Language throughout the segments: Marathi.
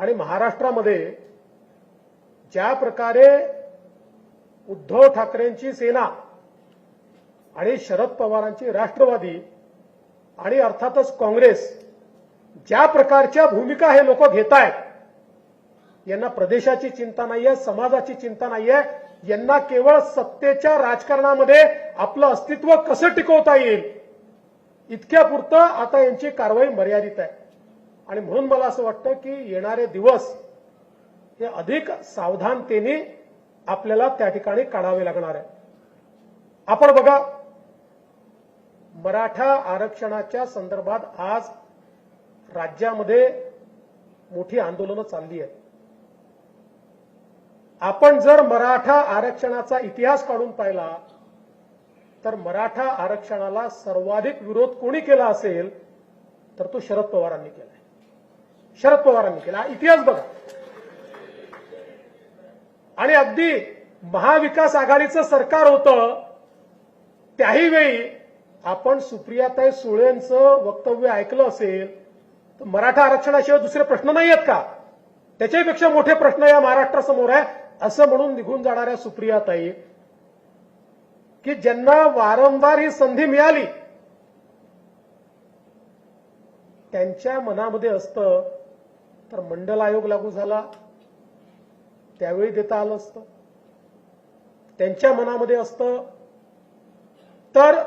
आणि महाराष्ट्रामध्ये ज्या प्रकारे उद्धव ठाकरेंची सेना आणि शरद पवारांची राष्ट्रवादी आणि अर्थातच काँग्रेस ज्या प्रकारच्या भूमिका हे लोक घेत आहेत यांना प्रदेशाची चिंता नाहीये समाजाची चिंता नाहीये यांना केवळ सत्तेच्या राजकारणामध्ये आपलं अस्तित्व कसं टिकवता येईल इतक्यापुरतं आता यांची कारवाई मर्यादित आहे. आणि म्हणून मला असं वाटतं की येणारे दिवस हे अधिक सावधानतेने आपल्याला त्या ठिकाणी काढावे लागणार आहे. आपण बघा मराठा आरक्षणाच्या संदर्भात आज राज्यामध्ये मोठी आंदोलनं चालली आहेत. आपण जर मराठा आरक्षणाचा इतिहास काढून पाहिला तर मराठा आरक्षणाला सर्वाधिक विरोध कोणी केला असेल तर तो शरद पवारांनी केला शरद पवारांनी केला. इतिहास बघा. आणि अगदी महाविकास आघाडीचं सरकार होतं त्याही वेळी आपण सुप्रियाताई सुळेंचं वक्तव्य ऐकलं असेल तर मराठा आरक्षणाशिवाय दुसरे प्रश्न नाही आहेत का? त्याच्यापेक्षा मोठे प्रश्न या महाराष्ट्रासमोर आहे असं म्हणून निघून जाणाऱ्या सुप्रियाताई की ज्यांना वारंवार ही संधी मिळाली त्यांच्या मनामध्ये असतं तर मंडल आयोग लागू झाला. त्यावेळी देता आलं असतं. त्यांच्या मनामध्ये असतं. तर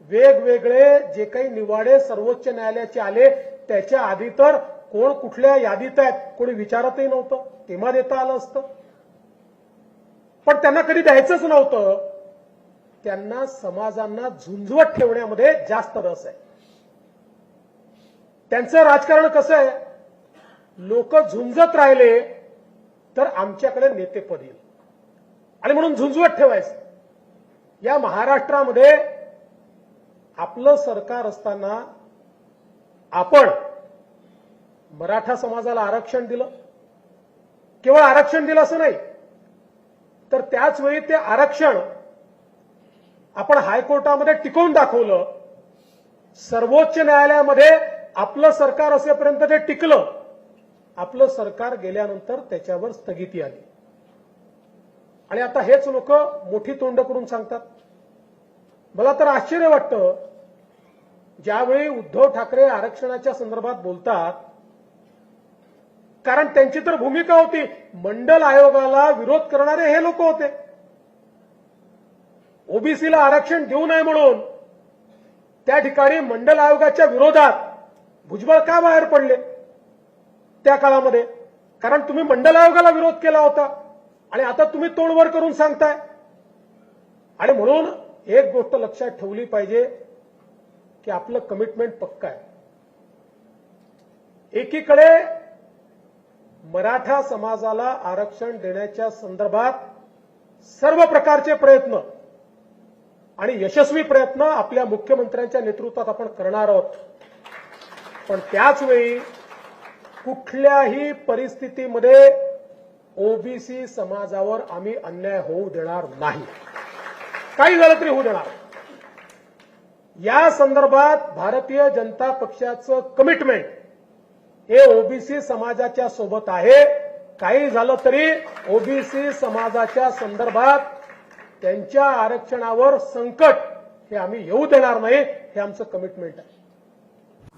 वेगवेगळे जे काही निवाडे सर्वोच्च न्यायालयाचे आले त्याच्या आधी तर कोण कुठल्या यादीत आहेत कोणी विचारतही नव्हतं. तेव्हा देता आलं असतं. पण त्यांना कधी द्यायचंच नव्हतं. त्यांना समाजांना झुंजवत ठेवण्यामध्ये जास्त रस आहे. त्यांचं राजकारण कसं आहे? लोक झुंजत राहिले तर आमच्याकडे नेतेपद येईल. आणि म्हणून झुंजवत ठेवायचं. या महाराष्ट्रामध्ये आपलं सरकार असताना आपण मराठा समाजाला आरक्षण दिलं. केवळ आरक्षण दिलं असं नाही तर त्याच वेळी ते आरक्षण आपण हायकोर्टामध्ये टिकवून दाखवलं. सर्वोच्च न्यायालयामध्ये आपलं सरकार असेपर्यंत ते टिकलं आपलं सरकार गेल्यानंतर त्याच्यावर स्थगिती आली. आणि आता हेच लोक मोठी तोंड करून सांगतात. मला तर आश्चर्य वाटतं ज्यावेळी उद्धव ठाकरे आरक्षणाच्या संदर्भात बोलतात कारण त्यांची तर भूमिका होती मंडल आयोगाला विरोध करणारे हे लोक होते. ओबीसीला आरक्षण देऊ नये म्हणून त्या ठिकाणी मंडल आयोगाच्या विरोधात भुजबळ का बाहेर पडले? त्या काळामध्ये. कारण तुम्ही मंडल आयोगाला विरोध केला होता. आणि आता तुम्ही तोंडवर करून सांगताय. आणि म्हणून एक गोष्ट लक्षात ठेवली पाहिजे की आपलं कमिटमेंट पक्का आहे. एकीकडे मराठा समाजाला आरक्षण देण्याच्या संदर्भात सर्व प्रकारचे प्रयत्न आणि यशस्वी प्रयत्न आपल्या मुख्यमंत्र्यांच्या नेतृत्वात आपण करणार आहोत. पण त्याच वेळी कुठल्याही परिस्थितीमध्ये ओबीसी समाजावर आम्ही अन्याय होऊ देणार नाही. काही झालं तरी होऊ देणार. या संदर्भात भारतीय जनता पक्षाचं कमिटमेंट हे ओबीसी समाजाच्या सोबत आहे. काही झालं तरी ओबीसी समाजाच्या संदर्भात त्यांच्या आरक्षणावर संकट हे आम्ही येऊ देणार नाही हे आमचं कमिटमेंट आहे.